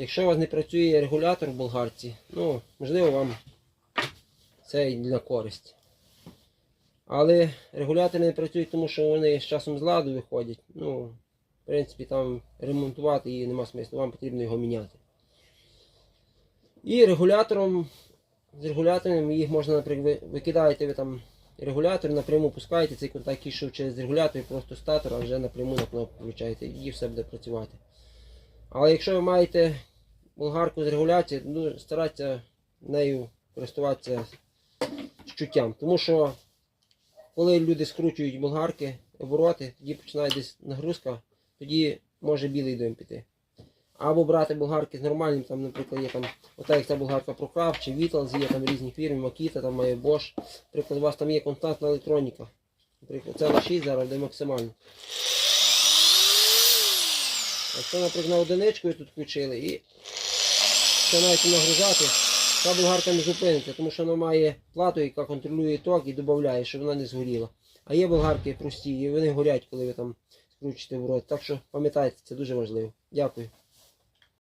якщо у вас не працює регулятор в болгарці, ну, можливо, вам це і на користь. Але регулятори не працюють, тому що вони з часом з ладу виходять. Ну, в принципі, там ремонтувати її нема смислу, вам потрібно його міняти. І регулятором, з регулятором їх можна, наприклад, ви викидаєте ви там регулятор, напряму пускаєте, цей контакт йшов через регулятор, і просто статор, а вже напряму на кнопку включаєте і все буде працювати. Але якщо ви маєте болгарку з регуляцією, ну, старайтеся нею користуватися з чуттям. Тому що коли люди скручують болгарки, обороти, тоді починає десь нагрузка, тоді може білий дим піти. Або брати болгарки з нормальним, там, наприклад, є там, ота як ця болгарка Procraft чи Vitals, є там різні фірми, Makita, там має Bosch. Наприклад, у вас там є контактна електроніка. Наприклад, це на 6 зараз, де максимально. Якщо, наприклад, на одиничку тут включили і починаєте нагружати, та болгарка не зупиниться, тому що вона має плату, яка контролює ток і додає, щоб вона не згоріла. А є болгарки прості, і вони горять, коли ви там скручите в рот. Так що пам'ятайте, це дуже важливо. Дякую.